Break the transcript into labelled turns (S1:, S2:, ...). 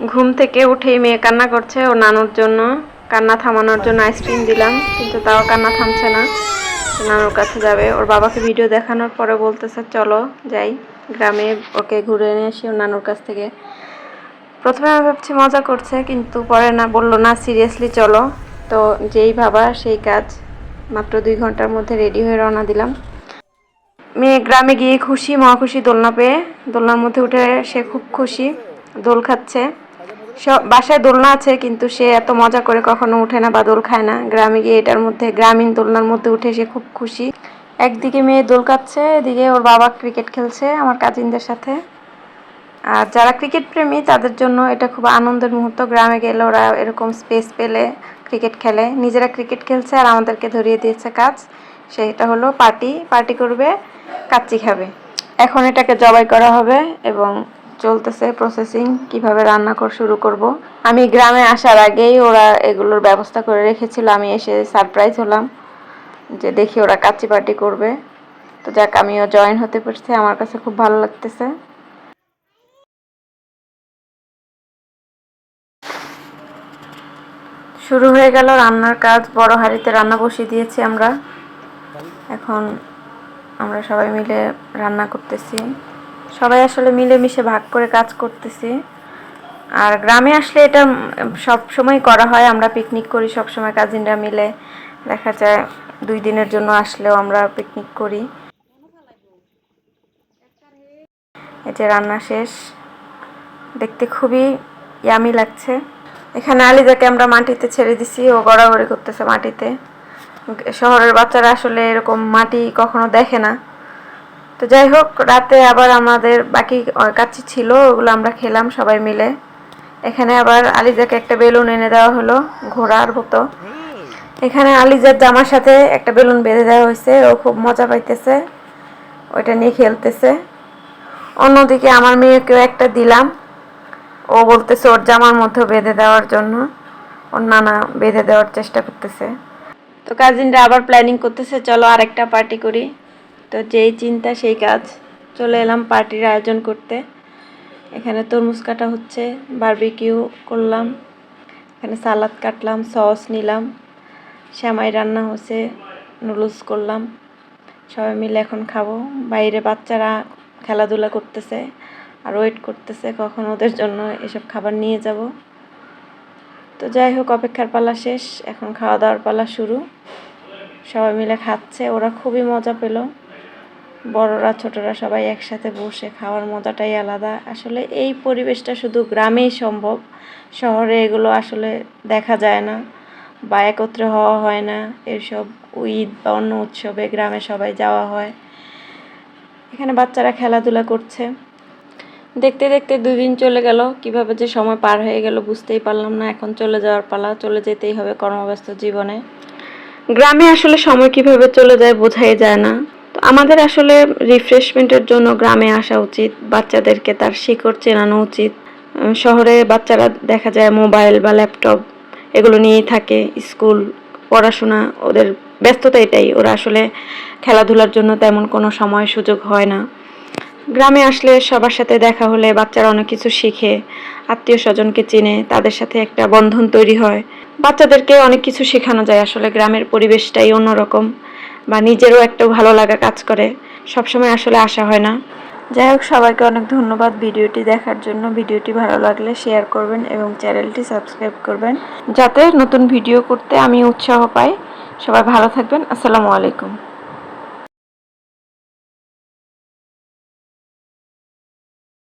S1: ঘুম থেকে উঠেই মেয়ে কান্না করছে ও নানুর জন্য। কান্না থামানোর জন্য আইসক্রিম দিলাম, কিন্তু তাও কান্না থামছে না। নানুর কাছে যাবে। ওর বাবাকে ভিডিও দেখানোর পরে বলতেছে, চলো যাই। গ্রামে ওকে ঘুরে এনে আসি ওর নানুর কাছ থেকে। প্রথমে আমি ভাবছি মজা করছে, কিন্তু পরে না বলল, না সিরিয়াসলি চলো। তো যেই ভাবা সেই কাজ। মাত্র দুই ঘণ্টার মধ্যে রেডি হয়ে রওনা দিলাম। মেয়ে গ্রামে গিয়ে খুশি, মহাখুশি দোলনা পেয়ে। দোলনার মধ্যে উঠে সে খুব খুশি। দোল খাচ্ছে। বাসায় দোলনা আছে, কিন্তু সে এত মজা করে কখনো উঠে না বা দোল খায় না। গ্রামে গিয়ে এটার মধ্যে, গ্রামীণ দোলনার মধ্যে উঠে সে খুব খুশি। একদিকে মেয়ে দোল খাচ্ছে এদিকে ওর বাবা ক্রিকেট খেলছে, আমার কাজিনদের সাথে। আর যারা ক্রিকেট প্রেমী, তাদের জন্য এটা খুব আনন্দের মুহূর্ত। গ্রামে গেলে ওরা এরকম স্পেস পেলে ক্রিকেট খেলে। নিজেরা ক্রিকেট খেলছে আর আমাদেরকে ধরিয়ে দিয়েছে কাজ। সেটা হলো পার্টি পার্টি করবে, কাচ্চি খাবে। এখন এটাকে জবাই করা হবে এবং চলতেছে প্রসেসিং কীভাবে রান্না কর শুরু করব। আমি গ্রামে আসার আগেই ওরা এগুলোর ব্যবস্থা করে রেখেছিল। আমি এসে সারপ্রাইজ হলাম যে দেখি ওরা কাচ্চি পার্টি করবে। তো যাক, আমিও জয়েন হতে পারছি। আমার কাছে খুব ভালো লাগতেছে। শুরু হয়ে গেল রান্নার কাজ। বড় হাঁড়িতে রান্না বসিয়ে দিয়েছি আমরা। এখন আমরা সবাই মিলে রান্না করতেছি। সবাই আসলে মিলেমিশে ভাগ করে কাজ করতেছি। আর গ্রামে আসলে এটা সব সময় করা হয়, আমরা পিকনিক করি, সব সময় কাজিনরা মিলে। দেখা যায় দুই দিনের জন্য আসলেও আমরা পিকনিক করি। যে রান্না শেষ। দেখতে খুবই ইয়ামি লাগছে। এখানে আলিজাকে আমরা মাটিতে ছেড়ে দিছি, ও গড়াগড়ি করতেছে মাটিতে। শহরের বাচ্চারা আসলে এরকম মাটি কখনো দেখে না। তো যাই হোক, রাতে আবার আমাদের বাকি কাচ্চি ছিল, ওগুলো আমরা খেলাম সবাই মিলে। এখানে আবার আলিজাকে একটা বেলুন এনে দেওয়া হলো, ঘোড়ার মতো। এখানে আলিজার জামার সাথে একটা বেলুন বেঁধে দেওয়া হয়েছে, ও খুব মজা পাইতেছে, ওইটা নিয়ে খেলতেছে। অন্যদিকে আমার মেয়েকেও একটা দিলাম, ও বলতেছে ওর জামার মধ্যে বেঁধে দেওয়ার জন্য, ওর নানা বেঁধে দেওয়ার চেষ্টা করতেছে। তো কাজিনরা আবার প্ল্যানিং করতেছে, চলো আরেকটা পার্টি করি। তো যেই চিন্তা, সেই কাজ চলে এলাম পার্টির আয়োজন করতে। এখানে তরমুজ কাটা হচ্ছে বারবিকিউ করলাম, এখানে সালাদ কাটলাম সস নিলাম শ্যামাই রান্না হচ্ছে নুডলস করলাম। সবাই মিলে এখন খাব। বাইরে বাচ্চারা খেলাধুলা করতেছে আর ওয়েট করতেছে কখন ওদের জন্য এসব খাবার নিয়ে যাব। তো যাই হোক, অপেক্ষার পালা শেষ। এখন খাওয়া দাওয়ার পালা শুরু। সবাই মিলে খাচ্ছে। ওরা খুবই মজা পেল। বড়রা, ছোটরা সবাই একসাথে বসে খাওয়ার মজাটাই আলাদা। আসলে এই পরিবেশটা শুধু গ্রামেই সম্ভব, শহরে এগুলো আসলে দেখা যায় না, বা একত্রে হওয়া হয় না। এসব ঈদ বা অন্য উৎসবে গ্রামে সবাই যাওয়া হয়। এখানে বাচ্চারা খেলাধুলা করছে। দেখতে দেখতে দুই দিন চলে গেল, কীভাবে যে সময় পার হয়ে গেল বুঝতেই পারলাম না। এখন চলে যাওয়ার পালা, চলে যেতেই হবে কর্মব্যস্ত জীবনে। গ্রামে আসলে সময় কীভাবে চলে যায় বোঝাই যায় না। আমাদের আসলে রিফ্রেশমেন্টের জন্য গ্রামে আসা উচিত, বাচ্চাদেরকে তার শিকড় চেনানো উচিত। শহরে বাচ্চারা দেখা যায় মোবাইল বা ল্যাপটপ এগুলো নিয়েই থাকে, স্কুল, পড়াশোনা, ওদের ব্যস্ততা এটাই। ওরা আসলে খেলাধুলার জন্য তেমন কোনো সময় সুযোগ হয় না। গ্রামে আসলে সবার সাথে দেখা হলে বাচ্চারা অনেক কিছু শিখে, আত্মীয় স্বজনকে চিনে, তাদের সাথে একটা বন্ধন তৈরি হয়। বাচ্চাদেরকে অনেক কিছু শেখানো যায়, আসলে গ্রামের পরিবেশটাই অন্যরকম। বা নিজেরও একটা ভালো লাগা কাজ করে, সবসময় আসলে আসা হয় না। যাই হোক সবাইকে অনেক ধন্যবাদ ভিডিওটি দেখার জন্য। ভিডিওটি ভালো লাগলে শেয়ার করবেন এবং চ্যানেলটি সাবস্ক্রাইব করবেন। যাতে নতুন ভিডিও করতে আমি উৎসাহ পাই। সবাই ভালো থাকবেন। আসসালামু আলাইকুম।